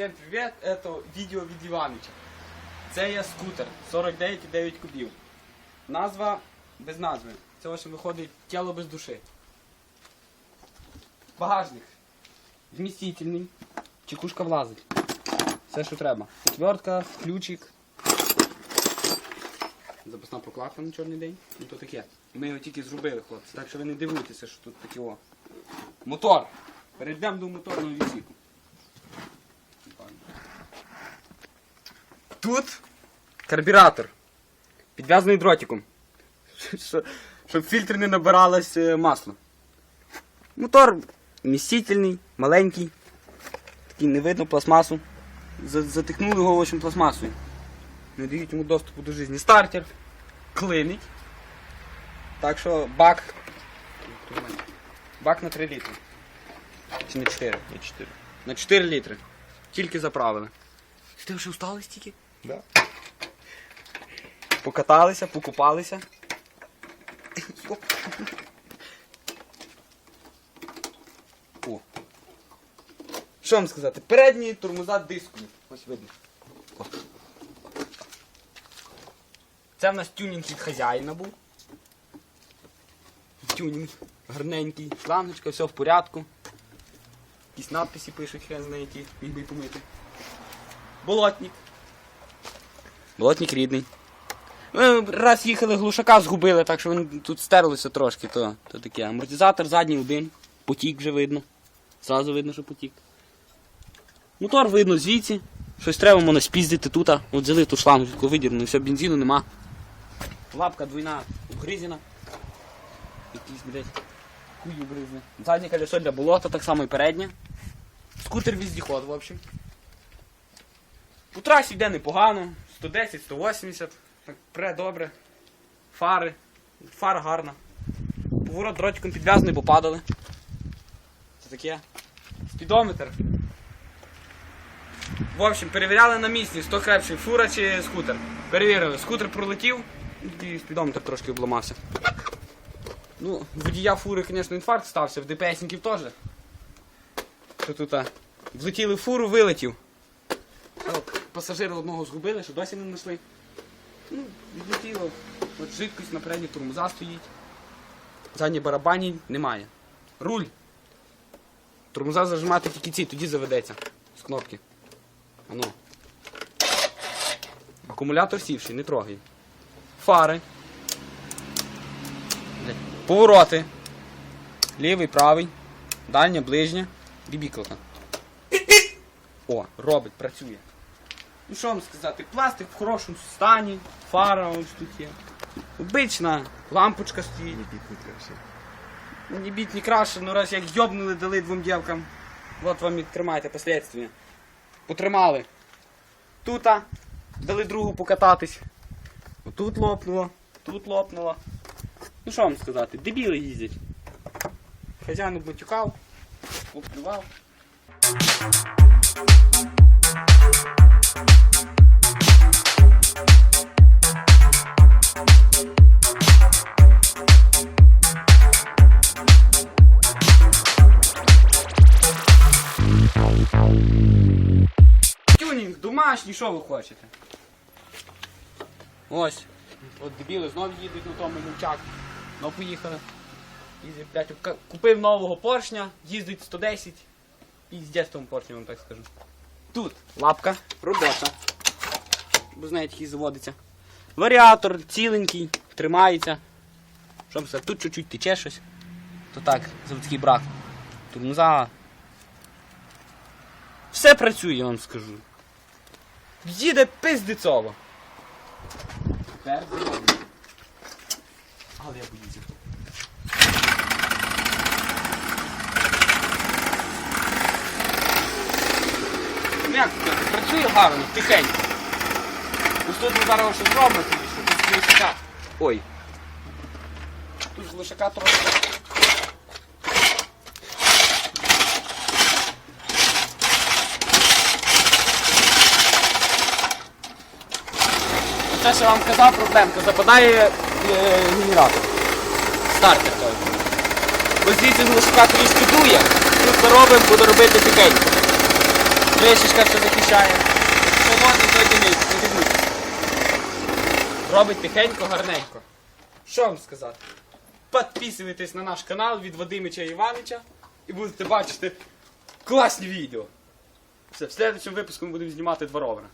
Всім привіт, це відео від Іванича. Це є скутер 49,9 кубів. Назва без назви. Це ось виходить тіло без душі. Багажник. Вмістительний. Чекушка влазить. Все, що треба. Отвертка, ключик. Запасна прокладка на чорний день. Ну то таке. Ми його тільки зробили, хлопці. Так що ви не дивуйтеся, що тут таке о. Мотор. Перейдемо до моторного відсіку. Тут карбюратор. Підв'язаний дротиком. Щоб фільтр не набиралось е, масло. Мотор вмістительний, маленький. Такий не видно пластмасу. За- Затикнули його в общем, пластмасою. Не дають йому доступу до житті. Стартер клинить. Так що бак. Бак на 3 літри. Чи на 4? На 4. На 4 літри. Тільки заправили. Ти вже устали стільки? Да. Покаталися, покупалися. О. Що вам сказати? Передні тормоза дискові. Ось видно. О. Це в нас тюнінг від хазяїна був. Тюнінг. Гарненький. Шлангочка, все в порядку. Якісь надписи пишуть, хрен знає які, міг би помити. Болотник. Болотник рідний. Ми раз їхали глушака, згубили, так що він тут стерлося трошки, то, то таке. Амортизатор задній один, потік вже видно. Зразу видно, що потік. Мотор видно звідси. Щось треба можна спіздити тут. От взяли ту шлангу, видірну, все, бензину нема. Лапка двойна обгризена. Якийсь, блядь, хуй обгризне. Заднє колесо для болота, так само і переднє. Скутер віздіход, в общем. По трасі йде непогано, 110, 180, так пре добре. Фари. Фара гарна. Поворот дротиком підв'язаний, бо падали. Це таке. Спідометр. В общем, перевіряли на місці, 100 крепший, фура чи скутер. Перевірили, скутер пролетів, і спідометр трошки обламався. Ну, водія фури, звісно, інфаркт стався, в ДПСників теж. Що тут? Влетіли в фуру, вилетів. От, Пасажири одного згубили, що досі не знайшли. Ну, відлетіло. От жидкость на передній тормоза стоїть. Задній барабані немає. Руль. Тормоза зажимати тільки ці, тоді заведеться. З кнопки. Ану. Акумулятор сівший, не трогай. Фари. Повороти. Лівий, правий. Дальня, ближня. Бібіклка. О, робить, працює. Ну що вам сказати, пластик в хорошому стані, фара ось тут є. Обична лампочка стоїть. Не бітний краще. Не біть, не краще, ну раз як йобнули, дали двом дівкам. От вам і тримайте последствия. Потримали. Тута, дали другу покататись. Тут лопнуло, тут лопнуло. Ну що вам сказати, дебіли їздять. Хазяїн обматюкав, поплював. Тюнінг, домашній, що ви хочете? Ось. От дебіли знов їдуть на тому мовчак. Ну поїхали. Їздять, блядь, купив нового поршня, їздить 110. І з дєстом поршня, вам так скажу. Тут лапка, робота. Бо знаєте, який заводиться. Варіатор ціленький, тримається. Що сказати, тут чуть-чуть тече щось. То так, заводський брак. Тормоза. Все працює, я вам скажу. Їде пиздецово. Тепер зроблю. Але я боюся. Ну як працює гарно, тихенько. Ось тут ми зараз щось зробимо, тобі, що тут з глушака. Ой. Тут з глушака Це що вам казав проблемка, западає е, генератор. Стартер той. Бо звідси з глушака трішки дує, тут ми робимо, буду робити тихенько. Кришечка все захищає. Холодний той димить, не дивуйтесь. Робить тихенько, гарненько. Що вам сказати? Підписуйтесь на наш канал від Вадимича Іванича і будете бачити класні відео. Все, в следующому випуску ми будемо знімати два ровера.